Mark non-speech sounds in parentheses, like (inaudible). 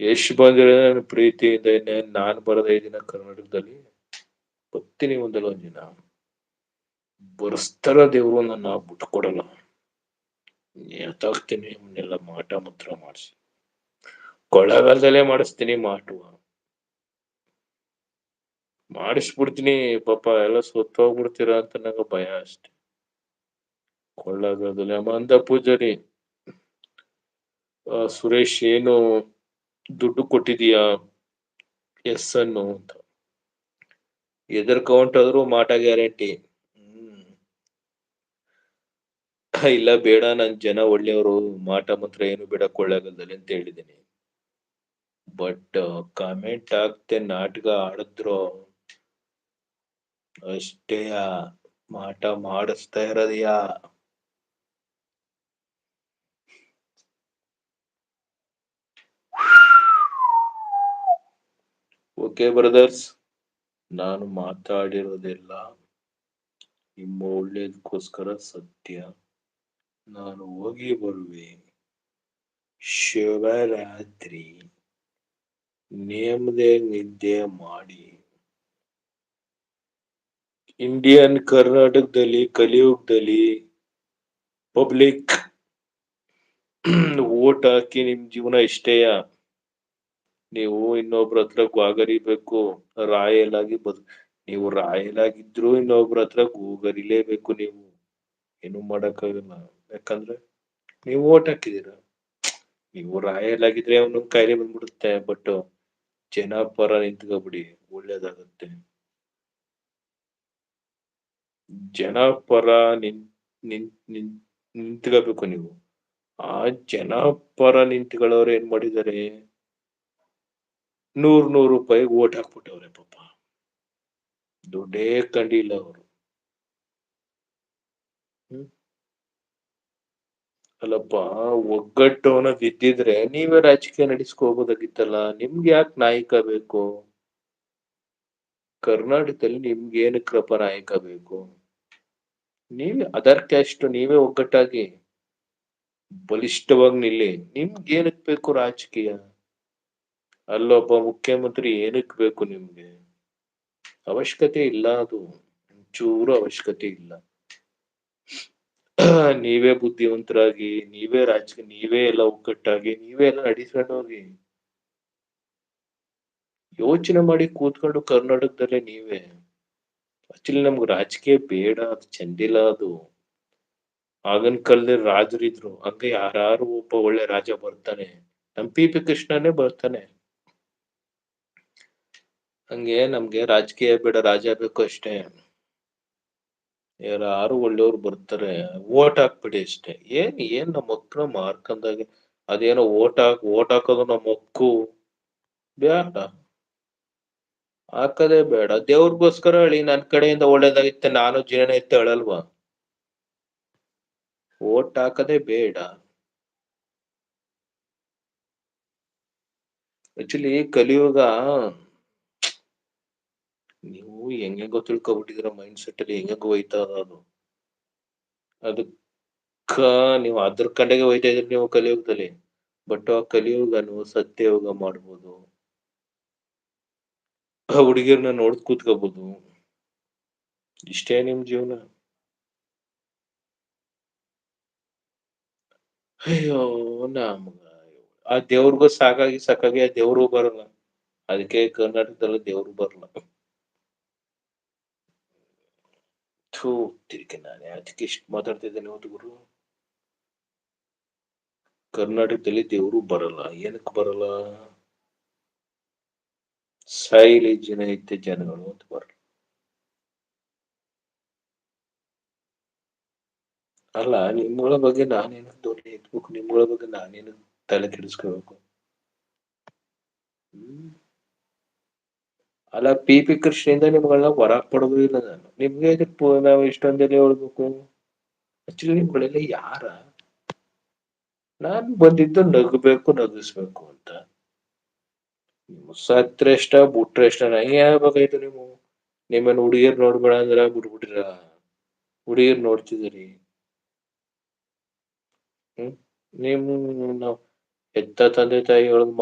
ಎಷ್ಟು ಬಂದಿರೋ ನನ್ನ ಪ್ರೀತಿಯಿಂದ ನಾನು ಬರೋದೇ ದಿನ ಕರ್ನಾಟಕದಲ್ಲಿ ಬರ್ತೀನಿ ಒಂದಲ್ಲ ಒಂದ್ ದಿನ. ಬರ್ಸ್ತಾರ ದೇವ್ರು ನನ್ನ ಬಿಟ್ಕೊಡಲ್ಲ. ಎತ್ತಾಕ್ತೀನಿ ಇವನ್ನೆಲ್ಲ ಮಾಟ ಮುತ್ರ ಮಾಡಿಸಿ. ಕೊಳ್ಳಗಾಲದಲ್ಲೇ ಮಾಡಿಸ್ತೀನಿ ಮಾಟುವ. ಮಾಡಿಸ್ಬಿಡ್ತೀನಿ, ಪಾಪ ಎಲ್ಲ ಸೊತ್ತೋಗ್ಬಿಡ್ತೀರ ಅಂತ ನಂಗೆ ಭಯ ಅಷ್ಟೆ. ಕೊಳ್ಳಗಾಲದಲ್ಲಿ ಮಂದ ಪೂಜಾರಿ. ಸುರೇಶ್ ಏನು ದುಡ್ಡು ಕೊಟ್ಟಿದೀಯಾ? ಎಸ್ ಅನ್ನು ಅಂತ. ಎದರ್ ಕೌಂಟ್ ಆದ್ರೂ ಮಾಟ ಗ್ಯಾರಂಟಿ ಇಲ್ಲ, ಬೇಡ, ನನ್ ಜನ ಒಳ್ಳೆಯವರು, ಮಾಟ ಮಾತ್ರ ಏನು ಬೇಡ ಕೊಳ್ಳಾಗಲ್ದಲ್ಲಿ ಅಂತ ಹೇಳಿದ್ದೀನಿ ಬಟ್ ಕಾಮೆಂಟ್ ಆಗ್ತೆ ನಾಟಕ ಆಡಿದ್ರು. ಅಷ್ಟೇಯ ಮಾಟ ಮಾಡಿಸ್ತಾ ಇರೋದಯಾ ಓಕೆ ಬ್ರದರ್ಸ್ ನಾನು ಮಾತಾಡಿರೋದೆಲ್ಲ ನಿಮ್ಮ ಒಳ್ಳೇದಕ್ಕೋಸ್ಕರ ಸತ್ಯ. ನಾನು ಹೋಗಿ ಬರುವೆ. ಶಿವರಾತ್ರಿ ನೇಮದೇ ನಿದ್ದೆ ಮಾಡಿ. ಇಂಡಿಯನ್ ಕರ್ನಾಟಕದಲ್ಲಿ ಕಲಿಯುಗದಲ್ಲಿ ಪಬ್ಲಿಕ್ ಓಟ್ ಹಾಕಿ ನಿಮ್ ಜೀವನ ಇಷ್ಟೇಯ ನೀವು ಇನ್ನೊಬ್ರ ಹತ್ರ ಗ್ವಾಗರಿಬೇಕು ಆಗಿ ಬದ್, ನೀವು ರಾಯಲ್ ಆಗಿದ್ರು ಇನ್ನೊಬ್ರ ಹತ್ರ ಗೂಗರಿಲೇಬೇಕು ನೀವು. ಏನು ಮಾಡಕ್ಕಾಗಲ್ಲ. ಯಾಕಂದ್ರೆ ನೀವು ಓಟ್ ಹಾಕಿದೀರ ನೀವು ರಾಯಲ್ ಆಗಿದ್ರೆ ಅವನು ಕಾಯಿಲೆ ಬಂದ್ಬಿಡುತ್ತೆ ಬಟ್ ಜನ ಪರ ನಿಂತ್ಕೊಬಿಡಿ, ಒಳ್ಳೇದಾಗತ್ತೆ. ಜನ ಪರ ನಿನ್ ನಿನ್ ನಿಂತ್ಕೋಬೇಕು ನೀವು. ಆ ಜನ ಪರ ನಿಂತ್ಕೊಳ್ಳೋರು ಏನ್ ಮಾಡಿದಾರೆ ನೂರ್ ನೂರ್ ರೂಪಾಯಿ ಓಟ್ ಹಾಕ್ಬಿಟ್ಟವ್ರೆ ಪಾಪ. ದುಡ್ಡೇ ಕಂಡಿಲ್ಲ ಅವರು. ಹ್ಮ್. ಅಲ್ಲಪ್ಪ ಒಗ್ಗಟ್ಟು ಅನ್ನೋದು ಇದ್ದಿದ್ರೆ ನೀವೇ ರಾಜಕೀಯ ನಡೆಸ್ಕೋಬೋದಾಗಿತ್ತಲ್ಲ ನಿಮ್ಗೆ ಯಾಕೆ ನಾಯಕ ಬೇಕು? ಕರ್ನಾಟಕದಲ್ಲಿ ನಿಮ್ಗೆ ಏನಕ್ಕಪ್ಪ ನಾಯಕ ಬೇಕು? ನೀವೇ ಅದರ್ ಕ್ಯಾಸ್ಟ್ ನೀವೇ ಒಗ್ಗಟ್ಟಾಗಿ ಬಲಿಷ್ಠವಾಗಿ ನಿಲ್ಲಿ ನಿಮ್ಗೆ ಏನಕ್ ಬೇಕು ರಾಜಕೀಯ? ಅಲ್ಲೊಬ್ಬ ಮುಖ್ಯಮಂತ್ರಿ ಏನಕ್ ಬೇಕು ನಿಮ್ಗೆ? ಅವಶ್ಯಕತೆ ಇಲ್ಲ ಅದು. ಚೂರು ಅವಶ್ಯಕತೆ ಇಲ್ಲ. (clears throat) ನೀವೇ ಬುದ್ಧಿವಂತರಾಗಿ, ನೀವೇ ರಾಜಕೀಯ ನೀವೇ ಎಲ್ಲ ಒಗ್ಗಟ್ಟಾಗಿ, ನೀವೇ ಎಲ್ಲ ನಡೆಸ್ಕೊಂಡು ಹೋಗಿ ಯೋಚನೆ ಮಾಡಿ ಕೂತ್ಕೊಂಡು ಕರ್ನಾಟಕದಲ್ಲೇ ನೀವೇ. ಆಕ್ಚುಲಿ ನಮ್ಗೆ ರಾಜಕೀಯ ಬೇಡ, ಅದು ಚಂದಿಲ್ಲ ಅದು. ಆಗನ್ ಕಾಲದಲ್ಲಿ ರಾಜರಿದ್ರು. ಹಂಗೆ ಯಾರು ಒಬ್ಬ ಒಳ್ಳೆ ರಾಜ ಬರ್ತಾನೆ. ನಮ್ ಪಿ. ಪಿ. ಕೃಷ್ಣನೇ ಬರ್ತಾನೆ. ಹಂಗೆ ನಮ್ಗೆ ರಾಜಕೀಯ ಬೇಡ, ರಾಜ ಬೇಕು ಅಷ್ಟೇ. ಯಾರು ಒಳ್ಳೆಯವ್ರು ಬರ್ತಾರೆ ಓಟ್ ಹಾಕ್ಬಿಡಿ ಅಷ್ಟೇ. ಏನ್ ಏನ್ ನಮ್ಮ ಹತ್ರ ಮಾರ್ಕಂದಾಗೆ ಅದೇನೋ ಓಟ್ ಹಾಕ್ ಓಟ್ ಹಾಕೋದು ನಮ್ಮ ಹಕ್ಕು. ಬೇಡ. ಹಾಕದೇ ಬೇಡ. ದೇವ್ರಿಗೋಸ್ಕರ ಹೇಳಿ, ನನ್ ಕಡೆಯಿಂದ ಒಳ್ಳೇದಾಗಿತ್ತೆ, ನಾನು ಜೀವನ ಇತ್ತ ಹೇಳಲ್ವಾ ಓಟ್ ಹಾಕದೆ ಬೇಡ. ಆಕ್ಚುಲಿ ಕಲಿಯುಗ ನೀವು ಹೆಂಗೆಂಗೋ ತಿಳ್ಕೊಬಿಟ್ಟಿದ್ರ ಮೈಂಡ್ ಸೆಟ್ ಅಲ್ಲಿ ಹೆಂಗೆಂಗೋ ಹೋಯ್ತಾ ಅದು. ಅದಕ್ಕ ನೀವು ಅದ್ರ ಕಡೆಗೆ ಹೋಯ್ತಾ ಇದ್ರಿ ನೀವು ಕಲಿಯುಗದಲ್ಲಿ. ಬಟ್ ಆ ಕಲಿಯುಗನು ಸತ್ಯಯೋಗ ಮಾಡ್ಬೋದು. ಆ ಹುಡುಗಿರ್ನ ನೋಡ್ ಕೂತ್ಕೋಬಹುದು ಇಷ್ಟೇ ನಿಮ್ ಜೀವನ. ಅಯ್ಯೋ ನಮ್ಗ. ಆ ದೇವ್ರಿಗೂ ಸಾಕಾಗಿ ಸಾಕಾಗಿ ಆ ದೇವ್ರು ಬರಲ್ಲ. ಅದಕ್ಕೆ ಕರ್ನಾಟಕದಲ್ಲಿ ದೇವ್ರು ಬರಲ್ಲ. ಥೂ ತಿರುಗಿ ನಾನು ಅದಕ್ಕೆ ಇಷ್ಟು ಮಾತಾಡ್ತಿದ್ದೇನೆ ಗುರು ಕರ್ನಾಟಕದಲ್ಲಿ ದೇವರು ಬರಲ್ಲ. ಏನಕ್ಕೆ ಬರಲ್ಲ? ಸಾಯಿಲಿ ಜನ ಐತೆ ಜನಗಳು ಅಂತ ಬರಲ್ಲ. ಅಲ್ಲ, ನಿಮ್ಮಗಳ ಬಗ್ಗೆ ನಾನೇನು ದೊಡ್ಡ ಎತ್ಬೇಕು? ನಿಮ್ಮಗಳ ಬಗ್ಗೆ ನಾನೇನು ತಲೆ ಕೆಡಿಸ್ಕೋಬೇಕು ಹ್ಮ್? ಅಲ್ಲ ಪಿ ಪಿ ಇಂದ ನಿಮ್ಗಳನ್ನ ಹೊರಗ್ ಪಡೋದು ಇಲ್ಲ ನಾನು. ನಿಮ್ಗೆ ನಾವು ಇಷ್ಟೊಂದೆಲ್ಲ ಹೇಳ್ಬೇಕು. ಆಕ್ಚುಲಿ ನಿಮ್ಗಳೆಲ್ಲ ಯಾರ? ನಾನ್ ಬಂದಿದ್ದು ನಗಬೇಕು, ನಗಿಸ್ಬೇಕು ಅಂತ. ನೀವು ಬುಟ್ರೇಷ್ಟ ಬಿಟ್ರೆ ನಂಗೆ ಹೇಳ್ಬೇಕಾಯ್ತು ನೀವು? ನಿಮ್ಮನ್ನ ಹುಡುಗಿಯರ್ ನೋಡ್ಬೇಡ ಅಂದ್ರ ಬಿಟ್ಬಿಟ್ರ ಹುಡುಗಿಯರ್ ನೋಡ್ತಿದ್ದೀರಿ? ಹ್ಮ್? ನಿಮ್, ನಾವ್ ಎತ್ತ ತಂದೆ ತಾಯಿ ಒಳಗ್